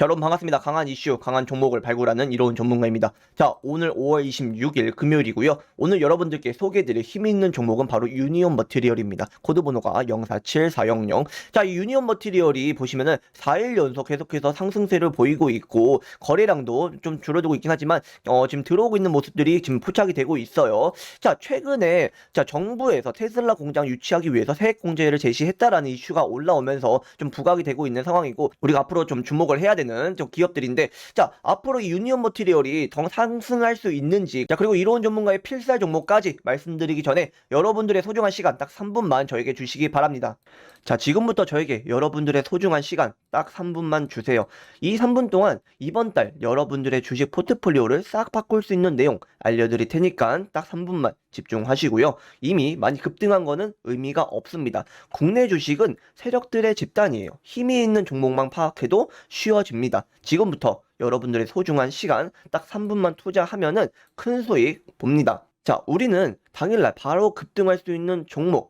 자, 여러분 반갑습니다. 강한 이슈, 강한 종목을 발굴하는 이로운 전문가입니다. 자, 오늘 5월 26일 금요일이고요. 오늘 여러분들께 소개해드릴 힘 있는 종목은 바로 유니온 머티리얼입니다. 코드 번호가 047400. 자, 이 유니온 머티리얼이 보시면은 4일 연속 계속해서 상승세를 보이고 있고 거래량도 좀 줄어들고 있긴 하지만 어, 지금 들어오고 있는 모습들이 지금 포착이 되고 있어요. 자, 최근에 자, 정부에서 테슬라 공장 유치하기 위해서 세액 공제를 제시했다라는 이슈가 올라오면서 좀 부각이 되고 있는 상황이고 우리가 앞으로 좀 주목을 해야 되는 좀 기업들인데 자 앞으로 이 유니온 머티리얼이 더 상승할 수 있는지 자 그리고 이로운 전문가의 필살 종목까지 말씀드리기 전에 여러분들의 소중한 시간 딱 3분만 저에게 주시기 바랍니다. 자 지금부터 저에게 여러분들의 소중한 시간 딱 3분만 주세요. 이 3분 동안 이번 달 여러분들의 주식 포트폴리오를 싹 바꿀 수 있는 내용 알려드릴 테니까 딱 3분만 집중하시고요. 이미 많이 급등한 거는 의미가 없습니다. 국내 주식은 세력들의 집단이에요. 힘이 있는 종목만 파악해도 쉬워집니다. 지금부터 여러분들의 소중한 시간 딱 3분만 투자하면은 큰 수익 봅니다. 자, 우리는 당일날 바로 급등할 수 있는 종목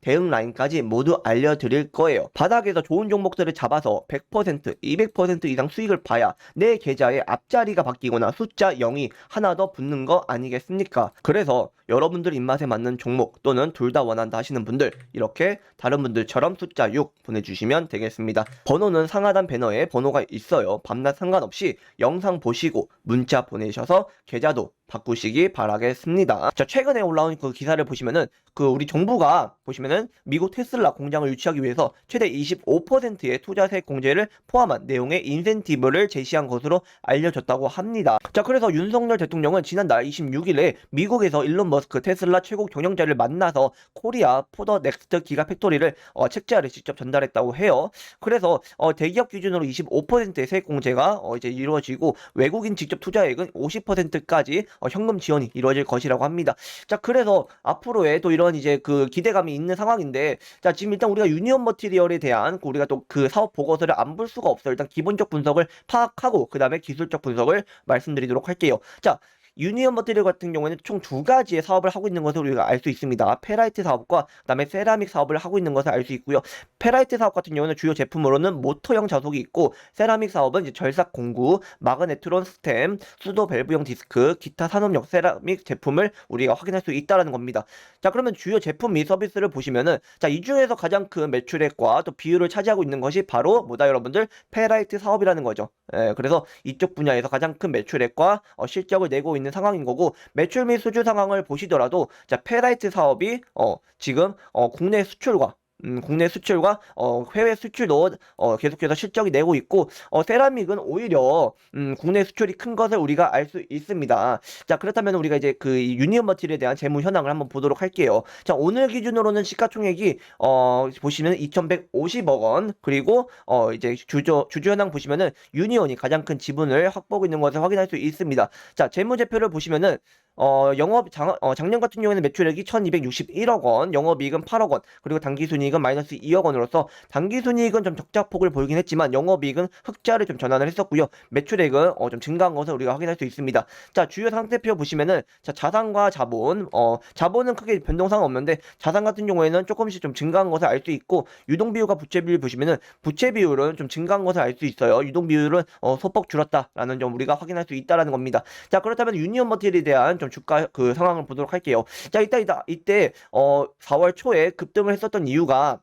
대응 라인까지 모두 알려드릴 거예요. 바닥에서 좋은 종목들을 잡아서 100%, 200% 이상 수익을 봐야 내 계좌에 앞자리가 바뀌거나 숫자 0이 하나 더 붙는 거 아니겠습니까? 그래서 여러분들 입맛에 맞는 종목 또는 둘 다 원한다 하시는 분들 이렇게 다른 분들처럼 숫자 6 보내주시면 되겠습니다. 번호는 상하단 배너에 번호가 있어요. 밤낮 상관없이 영상 보시고 문자 보내셔서 계좌도 바꾸시기 바라겠습니다. 자, 최근에 올라온 그 기사를 보시면은 그 우리 정부가 보시면은 미국 테슬라 공장을 유치하기 위해서 최대 25%의 투자세 공제를 포함한 내용의 인센티브를 제시한 것으로 알려졌다고 합니다. 자, 그래서 윤석열 대통령은 지난달 26일에 미국에서 일론 머스 크 테슬라 최고 경영자를 만나서 코리아 포더 넥스트 기가 팩토리를 어, 책자를 직접 전달했다고 해요. 그래서 어, 대기업 기준으로 25%의 세액 공제가 어, 이제 이루어지고 외국인 직접 투자액은 50%까지 어, 현금 지원이 이루어질 것이라고 합니다. 자, 그래서 앞으로의 또 이런 이제 그 기대감이 있는 상황인데, 자, 지금 일단 우리가 유니온 머티리얼에 대한 그 우리가 또 그 사업 보고서를 안 볼 수가 없어요. 일단 기본적 분석을 파악하고, 그 다음에 기술적 분석을 말씀드리도록 할게요. 자, 유니온 머티리얼 같은 경우에는 총 두 가지의 사업을 하고 있는 것을 우리가 알 수 있습니다. 페라이트 사업과 그다음에 세라믹 사업을 하고 있는 것을 알 수 있고요. 페라이트 사업 같은 경우는 주요 제품으로는 모터형 자석이 있고 세라믹 사업은 이제 절삭 공구, 마그네트론 스템, 수도 밸브형 디스크, 기타 산업용 세라믹 제품을 우리가 확인할 수 있다라는 겁니다. 자, 그러면 주요 제품 및 서비스를 보시면은 자, 이 중에서 가장 큰 매출액과 또 비율을 차지하고 있는 것이 바로 뭐다 여러분들? 페라이트 사업이라는 거죠. 예, 그래서 이쪽 분야에서 가장 큰 매출액과 어, 실적을 내고 있는 상황인 거고 매출 및 수주 상황을 보시더라도 자 페라이트 사업이 어 지금 어 국내 수출과 음, 국내 수출과 어, 해외 수출도 어, 계속해서 실적이 내고 있고 어, 세라믹은 오히려 음, 국내 수출이 큰 것을 우리가 알 수 있습니다. 자 그렇다면 우리가 이제 그 유니온 머티리에 대한 재무 현황을 한번 보도록 할게요. 자 오늘 기준으로는 시가총액이 어, 보시면 2,150억 원 그리고 어, 이제 주주 주주 현황 보시면은 유니온이 가장 큰 지분을 확보하고 있는 것을 확인할 수 있습니다. 자 재무제표를 보시면은 어, 영업 장, 어, 작년 같은 경우에는 매출액이 1261억 원, 영업이익은 8억 원, 그리고 당기순이익은 마이너스 2억 원으로서 당기순이익은 좀 적자폭을 보이긴 했지만 영업이익은 흑자를 좀 전환을 했었고요. 매출액은 어, 좀 증가한 것을 우리가 확인할 수 있습니다. 자, 주요 상태표 보시면은 자, 자산과 자본, 어, 자본은 크게 변동사항 없는데 자산 같은 경우에는 조금씩 좀 증가한 것을 알 수 있고 유동 비율과 부채 비율 보시면은 부채 비율은 좀 증가한 것을 알 수 있어요. 유동 비율은 어, 소폭 줄었다라는 점 우리가 확인할 수 있다라는 겁니다. 자, 그렇다면 유니온 머티리에 대한 좀 주가 그 상황을 보도록 할게요. 자, 이따 이따 이때 어 4월 초에 급등을 했었던 이유가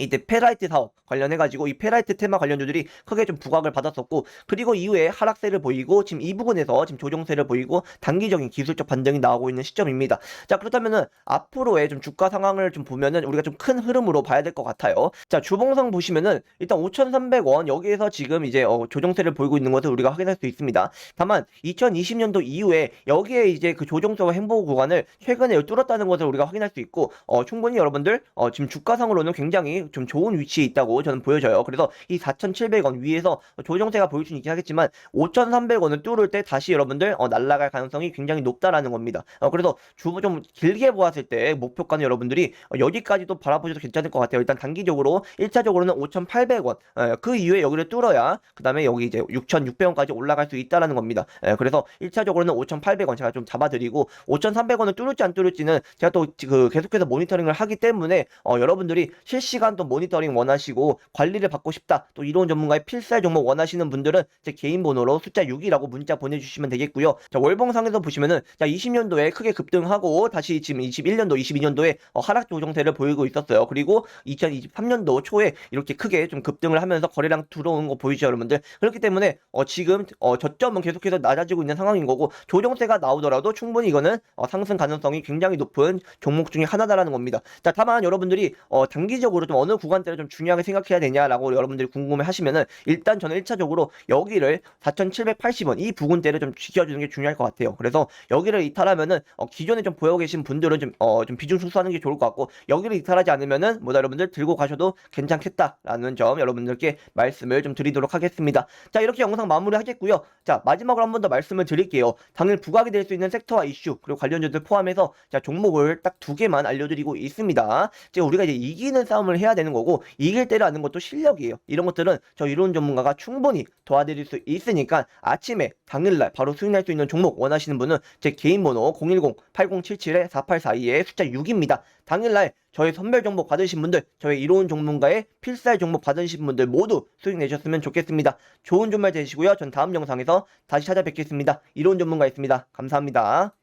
이때 페라이트 사업 관련해가지고 이 페라이트 테마 관련주들이 크게 좀 부각을 받았었고 그리고 이후에 하락세를 보이고 지금 이 부분에서 지금 조정세를 보이고 단기적인 기술적 반등이 나오고 있는 시점입니다. 자 그렇다면은 앞으로의 좀 주가 상황을 좀 보면은 우리가 좀 큰 흐름으로 봐야 될 것 같아요. 자 주봉상 보시면은 일단 5,300원 여기에서 지금 이제 어, 조정세를 보이고 있는 것을 우리가 확인할 수 있습니다. 다만 2020년도 이후에 여기에 이제 그 조정세와 행보 구간을 최근에 뚫었다는 것을 우리가 확인할 수 있고 어, 충분히 여러분들 어, 지금 주가상으로는 굉장히 좀 좋은 위치에 있다고 저는 보여져요. 그래서 이 4,700원 위에서 조정세가 보일 수는 있긴 하겠지만 5,300원을 뚫을 때 다시 여러분들 어, 날아갈 가능성이 굉장히 높다라는 겁니다. 어, 그래서 주부 좀 길게 보았을 때 목표가는 여러분들이 어, 여기까지도 바라보셔도 괜찮을 것 같아요. 일단 단기적으로 1차적으로는 5,800원 어, 그 이후에 여기를 뚫어야 그 다음에 여기 이제 6,600원까지 올라갈 수 있다라는 겁니다. 예, 그래서 1차적으로는 5,800원 제가 좀 잡아드리고 5,300원을 뚫을지 안 뚫을지는 제가 또 그 계속해서 모니터링을 하기 때문에 어, 여러분들이 실시간 또 모니터링 원하시고 관리를 받고 싶다 또 이런 전문가의 필살 종목 원하시는 분들은 제 개인 번호로 숫자 6이라고 문자 보내주시면 되겠고요. 자 월봉상에서 보시면은 자 20년도에 크게 급등하고 다시 지금 21년도 22년도에 어, 하락 조정세를 보이고 있었어요. 그리고 2023년도 초에 이렇게 크게 좀 급등을 하면서 거래량 들어오는 거 보이죠 여러분들 그렇기 때문에 어, 지금 어, 저점은 계속해서 낮아지고 있는 상황인 거고 조정세가 나오더라도 충분히 이거는 어, 상승 가능성이 굉장히 높은 종목 중에 하나다라는 겁니다. 자 다만 여러분들이 어, 단기적으로 좀 어느 구간대를 좀 중요하게 생각해야 되냐라고 여러분들이 궁금해 하시면은 일단 저는 1차적으로 여기를 4,780원 이 부근대를 좀 지켜주는 게 중요할 것 같아요. 그래서 여기를 이탈하면은 어, 기존에 좀 보여 계신 분들은 좀, 어, 좀 비중 축소하는 게 좋을 것 같고 여기를 이탈하지 않으면은 뭐다 여러분들 들고 가셔도 괜찮겠다라는 점 여러분들께 말씀을 좀 드리도록 하겠습니다. 자 이렇게 영상 마무리하겠고요. 자 마지막으로 한 번 더 말씀을 드릴게요. 당일 부각이 될 수 있는 섹터와 이슈 그리고 관련주들 포함해서 자 종목을 딱 두 개만 알려드리고 있습니다. 이제 우리가 이제 이기는 싸움을 해야 되는 거고 이길 때를 아는 것도 실력이에요. 이런 것들은 저 이론 전문가가 충분히 도와드릴 수 있으니까 아침에 당일날 바로 수익날 수 있는 종목 원하시는 분은 제 개인 번호 010-8077-4842에 숫자 6입니다. 당일날 저희 선별 정보 받으신 분들, 저희 이로운 전문가의 필살 정보 받으신 분들 모두 수익 내셨으면 좋겠습니다. 좋은 주말 되시고요. 전 다음 영상에서 다시 찾아뵙겠습니다. 이로운 전문가였습니다. 감사합니다.